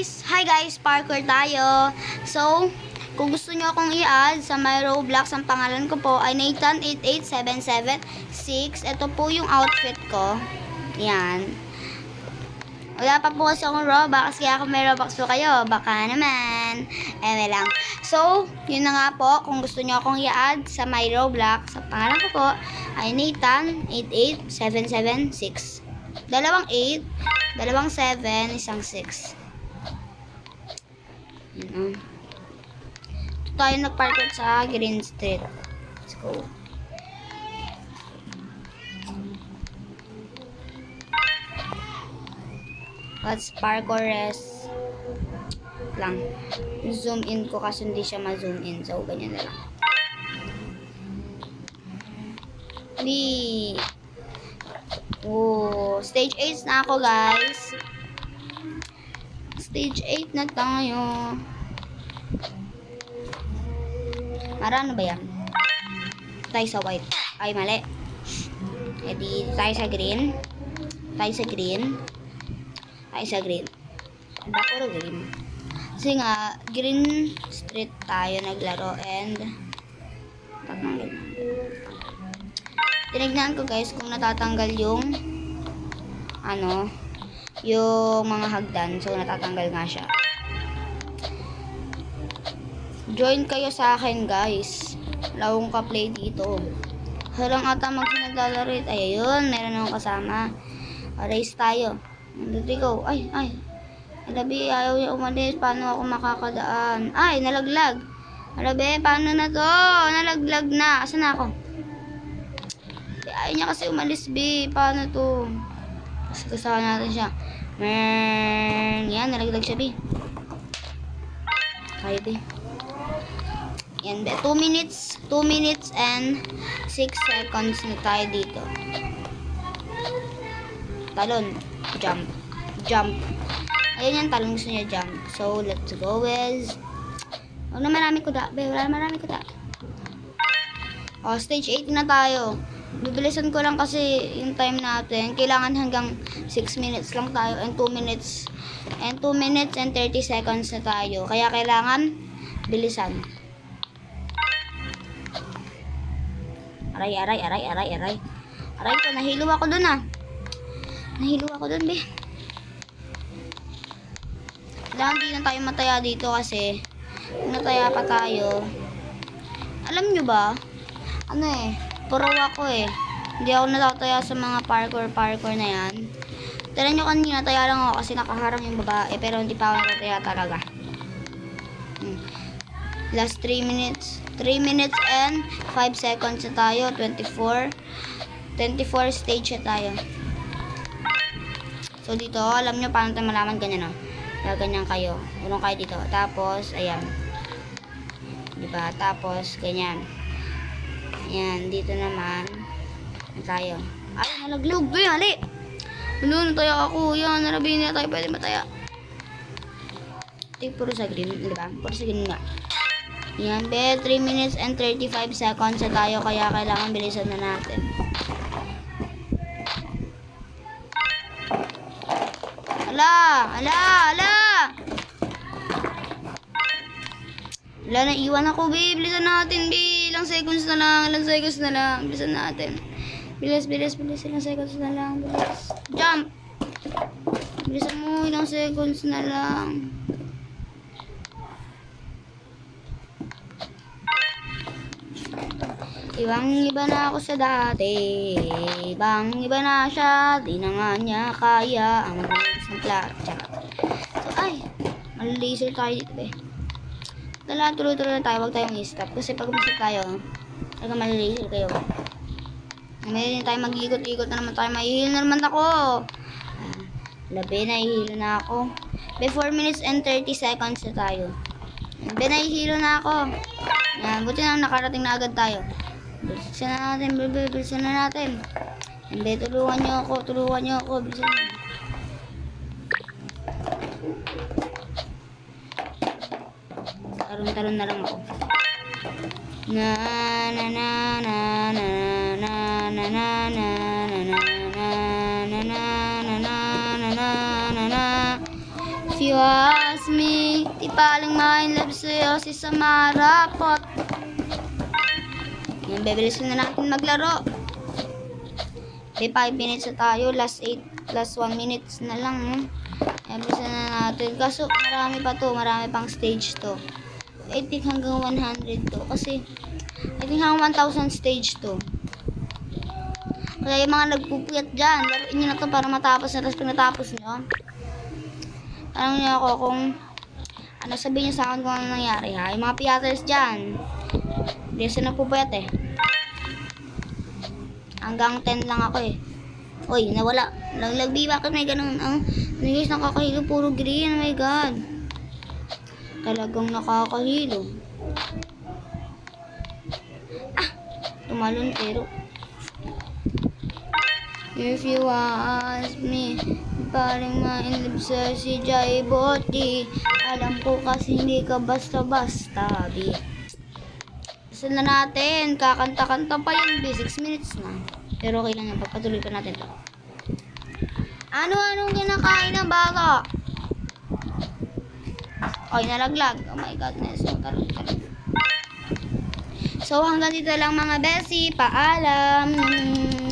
guys! Hi guys! Parkour tayo! So, kung gusto nyo akong i-add sa my Roblox, ang pangalan ko po ay Nathan88776. Ito po yung outfit ko. Yan. Wala pa po kasi akong Robux, kaya kung may Robux po kayo, baka naman. Eme lang. So, yun na nga po, kung gusto nyo akong i-add sa my Roblox, ang pangalan ko po ay Nathan88776. Dalawang 8, dalawang 7, isang 6. Yun o. Ito tayo nagparkour sa Green Street. Let's go. Let's parkour rest lang. Zoom in ko kasi hindi siya ma-zoom in. So, ganyan lang. Di. Oh, stage 8 na ako, guys. Stage 8 na tayo. Mara, ano ba yan? Tayo sa white. Ay, mali. E di, tayo sa green. Tayo sa green. Tayo sa green. Ba, puro green. Kasi nga, green street tayo naglaro and tatanggal na. Tinignan ko guys kung natatanggal yung ano, yung mga hagdan. So, natatanggal nga siya. Join kayo sa akin guys. Lawong ka-play dito. Harang ata magsinagdalarit. Ay, ayun. Meron akong kasama. Race tayo. Nandito ikaw. Ay, ay. Alabi, ayaw niya umalis. Paano ako makakadaan? Ay, nalaglag. Alabi, paano na to? Nalaglag na. Asan na ako? Ayaw niya kasi umalis, B. Paano to? Kasi kasama natin siya. Mern. Yan, nalaglag siya, B. Kaya, B. Yan, be. 2 minutes. 2 minutes and 6 seconds na tayo dito. Talon. Jump. Jump. Ayun yan, talon gusto niya jump. So, let's go with... Wala na marami ko da. Be, wala marami ko da. Oh, stage 8 na tayo. Bibilisan ko lang kasi yung time natin. Kailangan hanggang 6 minutes lang tayo and 2 minutes and 2 minutes and 30 seconds na tayo. Kaya kailangan bilisan. Aray, aray, aray, aray, aray. Aray ko, nahilo ako dun ah. Nahilo ako dun, be. Kailangan di na tayo mataya dito kasi nataya pa tayo. Alam nyo ba? Ano eh, pro ako eh. Hindi ako natataya sa mga parkour-parkour na yan. Tira nyo kanina, taya lang ako kasi nakaharang yung babae. Pero hindi pa ako natataya talaga. Hmm. Last 3 minutes. 3 minutes and 5 seconds na tayo. 24. 24 stage na tayo. So dito, alam nyo paano tayo malaman ganyan oh. Gaganyan kayo. Urong kayo dito. Tapos, ayan. Diba? Tapos, ganyan. Ayan, dito naman. Ano tayo? Ay, nalaglog. Uy, hali! Ano, nataya ako. Yan, narabi na tayo pwede mataya. Ito puro sa green, di ba? Puro sa green nga. Yan, be, 3 minutes and 35 seconds na tayo, kaya kailangan bilisan na natin. Ala! Ala! Ala! Wala na, iwan ako, babe. Bilisan natin, babe. Ilang seconds na lang, ilang seconds na lang. Bilisan natin. Bilis, bilis, bilis. Ilang seconds na lang, bilis. Jump! Bilisan mo, ilang seconds na lang. Ibang iba na ako sa dati. Ibang iba na siya. Di na nga niya kaya ang magalis ng plat. Tsaka. So, ay. Malalaser tayo dito, be. Dala, tuloy-tuloy na tayo. Huwag tayong i-stop. Kasi pag umisip tayo, talaga malalaser kayo. May tayo mag-ikot-ikot na naman tayo. Mahihil na naman ako. Ah, labi, nahihilo na ako. Be, 4 minutes and 30 seconds na tayo. Be, nahihilo na ako. Yan, buti na nakarating na agad tayo. Bilisan na natin, bebe, bilisan na natin. Be, tulungan niyo ako, tulungan niyo ako, bilisan niyo. Talon-talon na lang ako. Na na na na na na na na na na na na na na na na na na na na you ask me, di paling main love sa'yo si Samara Pot. Yan, bibilisin na natin maglaro. Di 5 minutes na tayo, last 8, last 1 minutes na lang. Hmm? Bibilisin na natin. Kaso marami pa to, marami pang stage to. I think hanggang 100 to. Kasi, I think hanggang 1,000 stage to. Kaya yung mga nagpupuyat dyan, laruin nyo na to para matapos na. Tapos pag natapos nyo, tanong nyo ako kung ano sabihin nyo sa akin kung ano nangyari ha. Yung mga piyaters dyan, hindi sila nagpupuyat eh. Hanggang 10 lang ako eh. Uy, nawala. Laglagbi, bakit may ganun? Ang, ano guys, nakakahilo, puro green. Oh my God. Talagang nakakahilo. Ah, tumalon pero. If you ask me, parang ma-inlove sa si Jai Boti. Alam ko kasi hindi ka basta-basta, bi. Gusto na natin, kakanta-kanta pa yun, bi. 6 minutes na. Pero okay lang yan, papatuloy pa natin to. Ano-anong kinakain ng bata? Ay, nalaglag. Oh my godness. So, tarot. So, hanggang dito lang mga besi. Paalam.